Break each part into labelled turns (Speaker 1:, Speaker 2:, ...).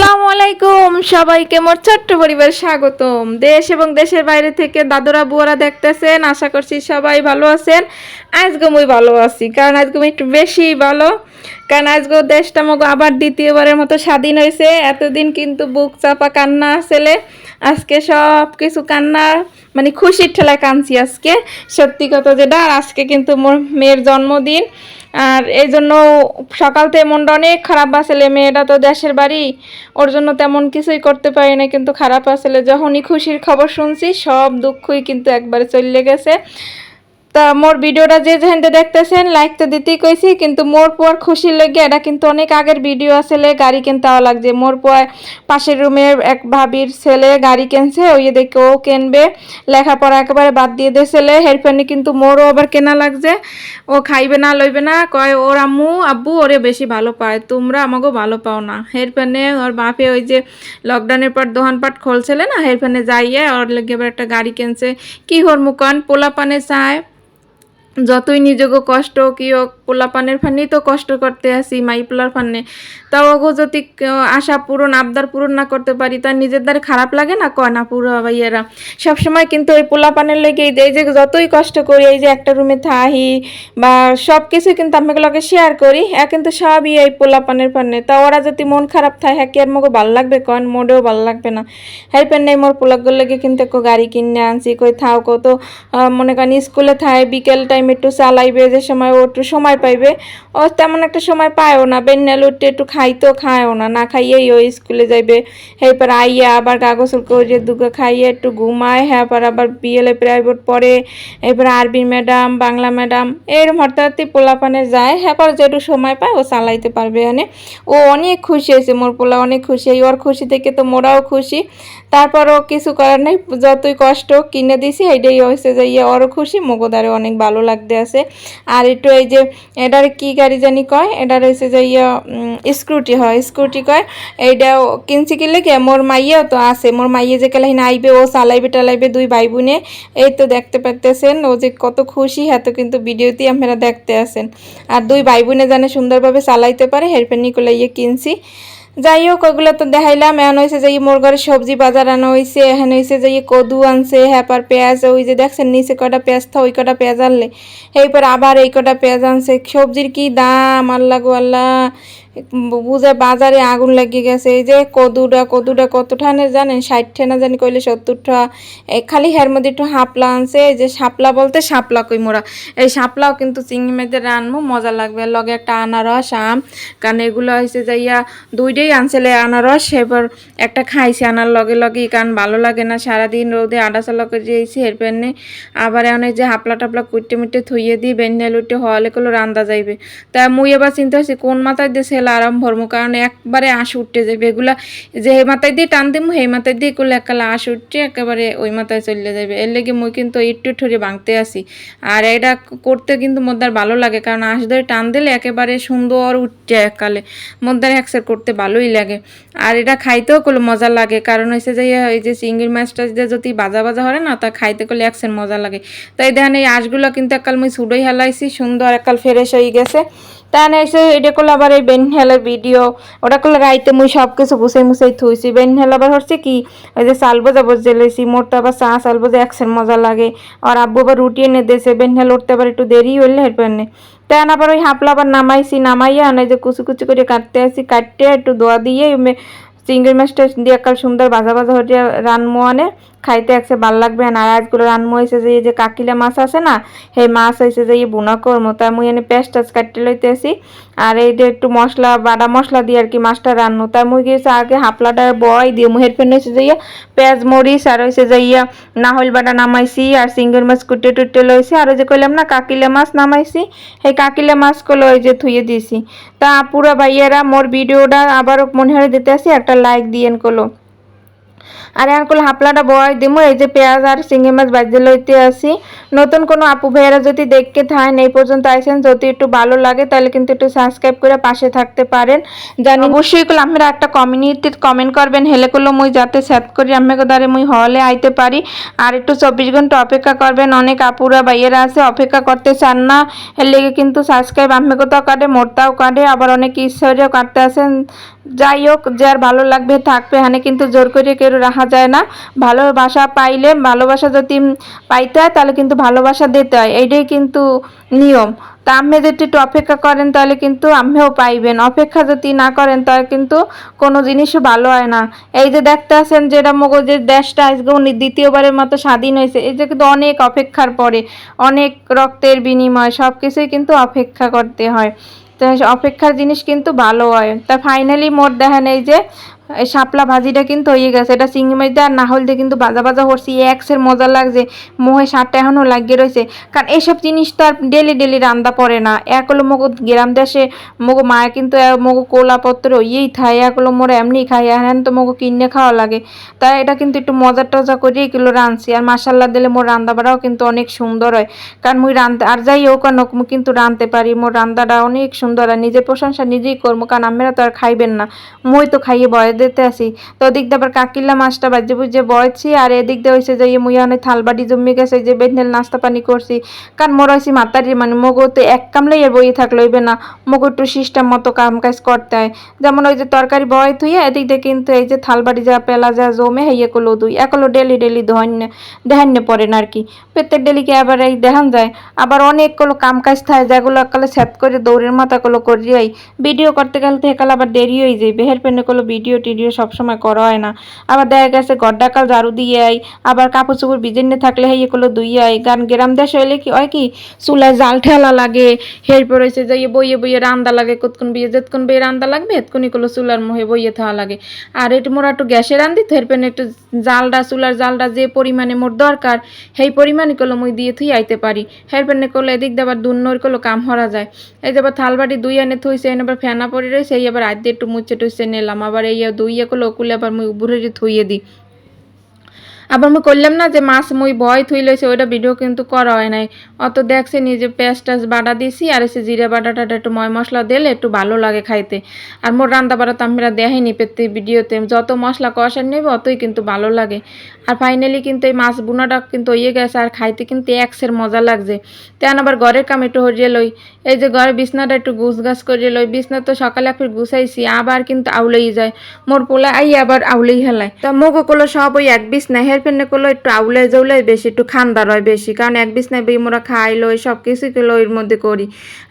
Speaker 1: আলাইকুম। সবাইকে মোর ছোট্ট পরিবার স্বাগতম। দেশ এবং দেশের বাইরে থেকে দাদুরা বুয়ারা দেখতেছেন, আশা করছি সবাই ভালো আছেন। আজকে মুই ভালো আছি, কারণ আজকে একটু বেশি ভালো। কারণ আজকে দেশটা মগো আবার দ্বিতীয়বারের মতো স্বাধীন হয়েছে এতদিন কিন্তু বুক চাপা কান্না আসলে, আজকে সব কিছু কান্না মানে খুশির ঠেলায় কানছি আজকে। সত্যি কথা যেটা, আর আজকে কিন্তু মোর মেয়ের জন্মদিন। আর এই জন্য সকাল মনটা অনেক খারাপ আসলে মেয়েটা তো দেশের বাড়ি, ওর জন্য তেমন কিছুই করতে পারি না, কিন্তু খারাপ আসলে যখনই খুশির খবর শুনছি, সব দুঃখই কিন্তু একবারে চলে গেছে। তা মোর ভিডিওটা যে যেখানটা দেখতেছেন লাইক তো দিতেই কইছি, কিন্তু মোর পর খুশির লেগে এটা কিন্তু অনেক আগের ভিডিও আসলে গাড়ি কিনতে লাগছে। মোর পর পাশের রুমের এক ভাবির ছেলে গাড়ি কিনছে, ওই দেখে ও কিনবে। লেখাপড়া একেবারে বাদ দিয়ে দিয়ে ছেলে হেরফানি কিন্তু মোরও আবার কেনা লাগছে। ও খাইবে না, লইবে না, কয় ওর আম্মু, আব্বু, ওরে বেশি ভালো পায়, তোমরা আমাকেও ভালো পাও না। হেরফানে ওর বাপে ওই যে লকডাউনের পর দোকানপাট খুলছিলে না হেরফানে যাইয়ে ওর লেগে একটা গাড়ি কিনছে। কি হর মুকান পোলা পানে চায়। যতই নিজেকে কষ্ট কি হোক পোলাপানের ফান্নেই তো কষ্ট করতে আসি, মাই পোলার ফান্নে তাও ওগো যদি আশা পূরণ, আবদার পূরণ না করতে পারি তার নিজের দ্বারা খারাপ লাগে না কয় না পুরো ভাইয়েরা? সবসময় কিন্তু ওই পোলাপানের লেগে এই যে যতই কষ্ট করি, এই যে একটা রুমে থাহি বা সব কিছু কিন্তু আমি এগুলোকে শেয়ার করি, এ কিন্তু সবই এই পোলাপানের ফান্নে তা ওরা যদি মন খারাপ থাকে হ্যাঁ কি আর মোকে ভালো লাগবে কন মোডেও ভালো লাগবে না। হ্যাঁ পেন নেই, মোর পোলাগুলো লেগে কিন্তু একটু গাড়ি কিনে আনছি, কই থাও কত মনে করেন স্কুলে থায় বিকেল টাইম একটু চালাইবে, যে সময় ও একটু সময় পাইবে। ও তেমন একটা সময় পায়ও না। উঠতে একটু খাইতেও খায়ও না। না খাইয়েই ও স্কুলে যাইবে। এরপর আইয়া আবার কাগজ করে দুটো খাইয়ে একটু ঘুমায়। হ্যাঁ পর আবার বিএলএ প্রাইভেট পড়ে। এরপর আরবি ম্যাডাম, বাংলা ম্যাডাম, এরম হঠাৎ পোলাপানে যায়। হ্যাঁ পর যেটু সময় পায়, ও চালাইতে পারবে এনে। ও অনেক খুশি হয়েছে, মোর পোলা অনেক খুশি। ওর খুশি থেকে তো মোরাও খুশি। তারপরও কিছু করার নেই। যতই কষ্ট কিনে দিছি এইটাই হয়েছে যে ইয়ে ওরও খুশি, মগোদারে অনেক ভালো লাগতে আছে। আর একটু এই যে এটার কি গাড়ি জানি কয়? এটা হয়েছে যে ইয়ে স্ক্রুটি হয়। স্ক্রুটি কয় এটা কিনছি কিনলে কে, মোর মাইয়াও তো আছে। মোর মাইয়া যে কেলাহিন আইবে, ও চালাইবে টালাইবে দুই ভাই বোনে এই তো দেখতে পারতেছেন ও যে কত খুশি হ্যাঁ তো কিন্তু ভিডিওতেই আপনারা দেখতে আছেন। আর দুই ভাই বোনে জানে সুন্দরভাবে চালাইতে পারে হেরফেন নিকোলা ইয়ে কিনছি। যাই হোক ওগুলো তো দেখাইলাম। এখন হয়েছে যে মোর ঘরে সবজি বাজার আনা হয়েছে এখানে হয়েছে যে কদু আনছে হ্যাপার পেঁয়াজ, ওই যে দেখছেন, নিচে কটা পেঁয়াজ থা, ওই কটা পেঁয়াজ আনলে। এইপর আবার এই কটা পেঁয়াজ আনছে। সবজির কি দাম? আল্লাহ গো আল্লাহ। বুঝে বাজারে আগুন লাগিয়ে গেছে। এই যে কদুটা কদুটা কত ঠানে জানেন? ষাট ঠানা জানি কইলে সত্তর ঠা এই খালি হের মধ্যে একটু হাপলা আনছে। এই যে শাপলা বলতে শাপলা কই মোরা। এই শাপলাও কিন্তু চিংড়ি মেয়েদের রানবো মজা লাগবে। লগে একটা আনারস, আম। কারণ এগুলো হয়েছে যাইয়া দুইটাই আনছিলে আনারস। এবার একটা খাইছে আনার লগে লগে কারণ ভালো লাগে না, সারাদিন রোদে আডা চালা করে দিয়েছি এর পেনে আবার এই যে হাপলা টাপলা কুটে মুটে থইয়ে দিই, বেন্নে লুটে হওয়ালে গুলো রান্দা যাইবে। তা মুই এবার চিন্তা করছি, কোন মাথায় দিয়ে সেল আরাম ভরমু, কারণ একবারে আশ উঠতে যাবে এগুলা যে হে মাথায় দিয়ে টান দিমু, হে মাথায় দিয়ে করলে একালা আশ উঠছে একেবারে ওই মাথায় চলে যাবে এর লেগে মুই কিন্তু একটু ঠরে ভাঙতে আসি। আর এটা করতে কিন্তু মোদ্দার ভালো লাগে, কারণ আঁশ ধরে টান দিলে একেবারে সুন্দর উঠছে এককালে। মোদ্দার হ্যাক্সের করতে ভালোই লাগে। আর এটা খাইতেও করলে মজা লাগে, কারণ হয়েছে যে এই যে চিংড়ি মাছটা যদি বাজা বাজা হয় না, তা খাইতে করলে একসের মজা লাগে। তাই দেখেন এই আঁশগুলো কিন্তু এককাল মুই ছুডোই হেলাইছি সুন্দর এককাল ফ্রেশ হয়ে গেছে। তা না এসে এটা করলে আবার এই বেন হেলার ভিডিও ওটা করলে রাইতে মুই সব কিছু বুসাই মুসাই থুইছি। বেন হেল আবার হচ্ছে কি, ওই যে সাল বোঝা বসে লইছি মোরটা আবার চা সাল বোঝা একসের মজা লাগে। আর আব্বু আবার রুটি এনে দিয়েছে বেন হেল উঠতে আবার একটু দেরি হইলে নে তেন আবার ওই হাপলা আবার নামাইছি, নামাইয়া আনাই যে কুচি কুচি করে কাটতে আসি, কাটতে একটু দোয়া দিয়ে চিংড়ি মাছটা দিয়ে একাল সুন্দর বাজা বাজা হয়ে রানমো আনে। খাইতে একসে ভালো লাগবে আর আজগুলো রানমো হয়েছে যে যে কাকিলা মাছ আছে না, সেই মাছ হয়েছে যে বুনা করমো। তাই মুই এনে পেঁয়াজ টাচ কাটতে লইতে আসি আর এই যে একটু মশলা, বাটা মশলা দিয়ে আর কি মাছটা রান্নো তাই মুই গিয়েছে আগে হাপলাটা বয় দিয়ে মুহের ফেন হয়েছে যে পেঁয়াজ মরিচ, আর হয়েছে যে, ইয়া নাহল বাটা নামাইছি, আর সিঙ্গের মাছ কুটে টুটে লইছি। আর ওই যে কইলাম না, কাকিলা মাছ নামাইছি, সেই কাকিলা মাছগুলো ওই যে থুয়ে দিছি। তা পুরা ভাইয়েরা, মোর ভিডিওটা আবারও মনে হয় দিতে আসি একটা লাইক দিয়েন কলো আর এখন হাপলাটা বয় দিমু, এই যে পেঁয়াজ আর চিংড়ি মাছ বাজে লইতে আসি। নতুন কোনো আপু ভাইয়েরা যদি দেখতে থাকেন, এই পর্যন্ত আইসেন, যদি একটু ভালো লাগে, তাহলে কিন্তু একটু সাবস্ক্রাইব করে পাশে থাকতে পারেন। জানি অবশ্যই করলে আপনারা একটা কমিউনিটির কমেন্ট করবেন, হেলে করলে মুই যাতে সেট করি আমাকে দ্বারে মুই হলে আইতে পারি। আর একটু চব্বিশ ঘণ্টা অপেক্ষা করবেন, অনেক আপুরা ভাইয়েরা আছে, অপেক্ষা করতে চান না। এর লেগে কিন্তু সাবস্ক্রাইব আমাকে তো কাটে, মোরতাও কাটে, আবার অনেক ঈশ্বরেও কাটতে আসেন। যাই হোক যার ভালো লাগবে, থাকবে এখানে কিন্তু জোর করে কেউ রাখা যায় না। ভালোবাসা পাইলে, ভালোবাসা যদি পাইতে হয়, তাহলে কিন্তু ভালোবাসা দিতে হয়। এইটাই কিন্তু নিয়ম। তা আপনি যদি একটু অপেক্ষা করেন, তাহলে কিন্তু আমিও পাইবেন। অপেক্ষা যদি না করেন, তাহলে কিন্তু কোনো জিনিসও ভালো হয় না। এই যে দেখতে আছেন যেটা মগজের দেশটা, আজকে উনি দ্বিতীয়বারের মতো স্বাধীন হয়েছে। এই যে কিন্তু অনেক অপেক্ষার পরে, অনেক রক্তের বিনিময় সব কিছুই কিন্তু অপেক্ষা করতে হয়। অপেক্ষার জিনিস কিন্তু ভালো হয়। তা ফাইনালি মোট দেখেন এই যে শাপলা ভাজিটা কিন্তু হয়ে গেছে। এটা চিংড়ি মাছ দিয়ে আর না হলতে কিন্তু বাজা বাজা করছি। একসের মজা লাগছে। মোহে সারটা এখনও লাগিয়ে রয়েছে। কারণ এইসব জিনিস তো আর ডেলি ডেলি রান্দা পড়ে না। এক হলো মগো গ্রাম দেশে মগো মায়ের কিন্তু মগো কোলাপত্র ইয়েই খায়। এক হলো মোরা এমনি খাই এখন তো মগো কিনে খাওয়া লাগে। তাই এটা কিন্তু একটু মজা টজা করিয়ে কিলো রাঁধছি। আর মাসাল্লা দিলে মোর রান্না বাড়াও কিন্তু অনেক সুন্দর হয়। কারণ মুই রাঁধতে আর যাই হোক আর কিন্তু রাঁধতে পারি। মোর রান্নাটা অনেক সুন্দর। হয় নিজের প্রশংসা নিজেই করব। কারণ আমরা তো আর খাইবেন না। মই তো খাইয়ে বয় দিতে আসি। তো ওদিক দিয়ে আবার কাকিল্লা মাছটা বাজে বুঝে বয়ছি আর এদিক দিয়ে হয়েছে যে মুই অনেক থালবাটি জমি গেছে যে বেদনেল নাস্তা পানি করছি। কারণ মোর হয়েছি মাতারির মানে মগো তো এক কামলেই আর বইয়ে থাকলে হইবে না। মগো একটু সিস্টেম মতো কাম কাজ করতে হয়। যেমন ওই যে তরকারি বয় থুইয়া এদিক দিয়ে কিন্তু এই যে থালবাটি যা পেলা যা জমে হেয়ে কলো দুই একলো ডেলি ডেলি ধন্য দেহান্য পড়ে না আর কি প্রত্যেক ডেলিকে আবার এই দেখান যায়? আবার অনেক কলো কাম কাজ থাকে, যেগুলো একালে সেট করে দৌড়ের মাথা কলো করিয়াই। ভিডিও করতে গেলে তো একালে আবার দেরি হয়ে যায় বেহের পেনে কলো ভিডিও টিডিও সবসময় করা হয় না। আবার দেখা গেছে গড্ডাকাল ঝাড়ু দিয়ে আই আবার কাপড় চোপড় বিজেন্নে থাকলে হেয়ে কলো দুই আই কারণ গ্রাম দেশ হইলে কি হয় কি, চুলায় জাল ঠেলা লাগে, এরপর হয়েছে যে বইয়ে বইয়ে রান্দা লাগে, কতক্ষণ বিয়ে যেতক্ষণ বিয়ে রান্দা লাগবে, এতক্ষণই কলো চুলার মুহে বইয়ে থাকা লাগে। আর একটু মোরা একটু গ্যাসে রান্ধি তো এরপর একটু জালটা চুলার জালটা যে পরিমাণে মোর দরকার, সেই পরিমাণে কলো মুই দিয়ে থুই আইতে পারি। হেরপেনে কলো এদিক দিয়ে আবার দুন্নর কলো কাম হরা যায়। এই যে আবার থালবাটি দুই এনে থইছে, এনে আবার ফেনা পড়ে রয়েছে এই আবার আদ্যে একটু মুছে টুচ্ছে নিলাম, আবার এই কলো কুলে আবার মুই উপরে থইয়ে দিই। আবার আমি করলাম না যে মাছ মুই বয় থুই লইছে, ওইটা ভিডিও কিন্তু করা হয় নাই। অত দেখছে নিজে পেঁয়াজ টাজ বাটা দিছি, আর এসে জিরে বাটাটা একটু ময় মশলা দিলে একটু ভালো লাগে খাইতে। আর মোর রান্না বাড়া তো আমরা দেখাইনি পেতে ভিডিওতে। যত মশলা কষার নেবে, অতই কিন্তু ভালো লাগে। আর ফাইনালি কিন্তু এই মাছ বুনাটা কিন্তু ইয়ে গেছে, আর খাইতে কিন্তু একসের মজা লাগছে। তেন আবার ঘরের কাম একটু হরিয়ে লই। এই যে ঘরে বিছনাটা একটু গুছ গাছ করিয়ে লই। বিছনা তো সকালে একটু গুছাইছি, আবার কিন্তু আউলেই যায়। মোর পোলা আই আবার আউলেই হেলায়। তা মোগো কলো সব ওই এক বিছনা হের ফেনে করল একটু আউলে জৌলে বেশি, একটু খান্দার হয় বেশি। কারণ এক বিছনায় বই মোরা খাই লই সব কিছুই কলো এর মধ্যে করি।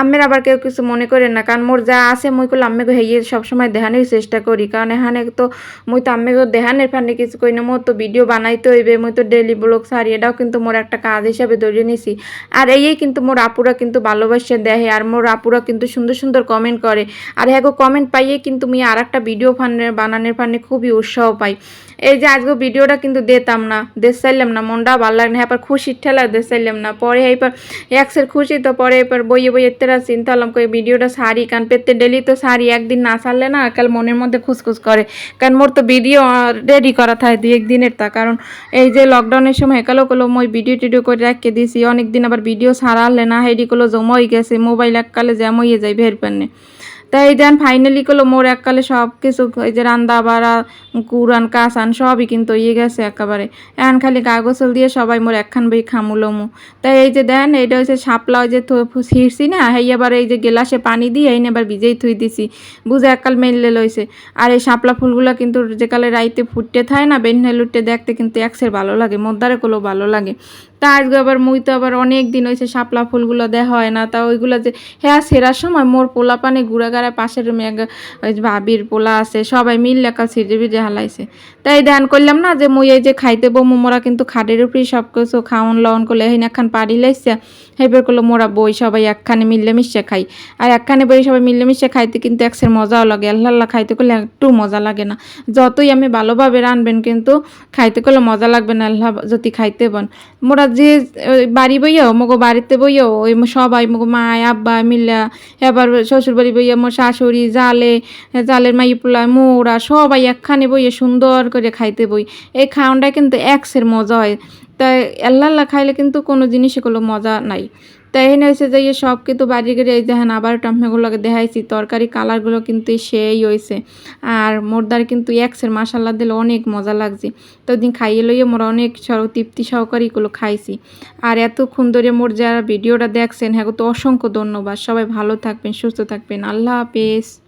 Speaker 1: আমের আবার কেউ কিছু মনে করে না, কারণ মোর যা আছে মুই করল আম্মেকে হেয়ে সবসময় দেখানোর চেষ্টা করি। কারণ এখানে তো মুই তো আম্মেকে দেহানের ফানে কিছু করি না, মোর তো ভিডিও বানাইতে হইবে, মুই তো ডেলি ব্লগ সারি এটাও কিন্তু মোর একটা কাজ হিসাবে ধরে নিছি। আর এই কিন্তু মোর আপুরা কিন্তু ভালোবাসে, দেখে, আর মোর আপুরা কিন্তু সুন্দর সুন্দর কমেন্ট করে। আর হ্যাঁ কমেন্ট পাইয়ে কিন্তু মুই আর একটা ভিডিও ফানের বানানোর ফানে খুবই উৎসাহ পাই। এই যে আজকে ভিডিওটা কিন্তু দিতাম না, দেশ চাইলাম না, মনটা ভালো লাগে না এবার খুশির ঠেলা দেশ চাইলাম না। পরে এইবার একসের খুশি তো পরে এবার বইয়ে বইয়ে তেরা চিন্তা হলাম কই ভিডিওটা সারি কারণ পেতে ডেলি তো সারি একদিন না সারলে না কাল মনের মধ্যে খুসখুস করে। কারণ মোর তো ভিডিও রেডি করা থাকে দুই একদিনের তা, কারণ এই যে লকডাউনের সময় একালো কলো মই ভিডিও টিডিও করে রাখকে দিছি অনেক দিন আবার ভিডিও সারালে না, হেডি কলো জমা গেছে মোবাইল এককালে জ্যাম হয়ে যায় ভের পেনে তাই দেন ফাইনালি করল মোর এককালে সব কিছু এই যে রান্দা বাড়া কুরান কাসান সবই কিন্তু ইয়ে গেছে একেবারে। এখন খালি কাগজল দিয়ে সবাই মোর একখান বই খামুলমু তাই এই যে দেন, এইটা হচ্ছে শাপলা ওই যে ছিঁড়ছি না এই আবার এই যে গেলাসে পানি দিয়ে এই এবার ভিজেই থুই দিছি। বুঝে এককাল মেললে লইছে। আর এই শাপলা ফুলগুলো কিন্তু যেকালে রাইতে ফুটতে থায় না বেন্নে লুটে দেখতে কিন্তু একসের ভালো লাগে মোদ্দারে গুলো ভালো লাগে। তা আজকে আবার মুই তো আবার অনেক দিন হয়েছে শাপলা ফুলগুলো দেওয়া হয় না, তা ওইগুলো যে হ্যাঁ সেরার সময় মোর পোলা পানে গুড়াগাড়ায় পাশের এক ওই ভাবির পোলা আছে, সবাই মিল লেখা ছিঁড়ে ভিজে হালাইছে। তাই ধ্যান করলাম না যে মুই এই যে খাইতে বউ মোরা কিন্তু খাটের উপরেই সব কিছু খাওয়ন লওন করলে এই একখান পাড়ি লাইছে হেবার করল মোরা বই সবাই একখানে মিললে মিশে খাই। আর একখানে বই সবাই মিললে মিশে খাইতে কিন্তু একসের মজাও লাগে, আল্লাহ আল্লাহ খাইতে করলে একটু মজা লাগে না। যতই আমি ভালোভাবে রানবেন কিন্তু খাইতে করলে মজা লাগবে না, আল্লাহ যদি খাইতে বন। মোরা যে বাড়ি বইয়াও, মগো বাড়িতে বইয়াও, ওই সবাই মগো মা আব্বা, মিল্লা, এবার শ্বশুর বাড়ি বইয়া মোর শাশুড়ি, জালে, জালের মাই, পোলা, মোরা, সবাই একখানে বইয়ে সুন্দর করে খাইতে বই। এই খাওয়ানটা কিন্তু একসের মজা হয়। তাই আল্লাহ খাইলে কিন্তু কোনো জিনিসে কোনো মজা নাই। তাই এখানে হয়েছে যে সব কিন্তু বাড়ি গিয়ে এই দেখেন আবার টমেগুলোকে দেখাইছি। তরকারি কালারগুলো কিন্তু সেই হয়েছে। আর মোরদার কিন্তু একসের মাসাল্লা দিলে অনেক মজা লাগছে। তো দিন খাইয়ে লইয়ে মোরা অনেক তৃপ্তি সহকারে এগুলো খাইছি। আর এতক্ষণ ধরে মোর যারা ভিডিওটা দেখছেন হ্যাঁ তো অসংখ্য ধন্যবাদ। সবাই ভালো থাকবেন, সুস্থ থাকবেন। আল্লাহ হাফেজ।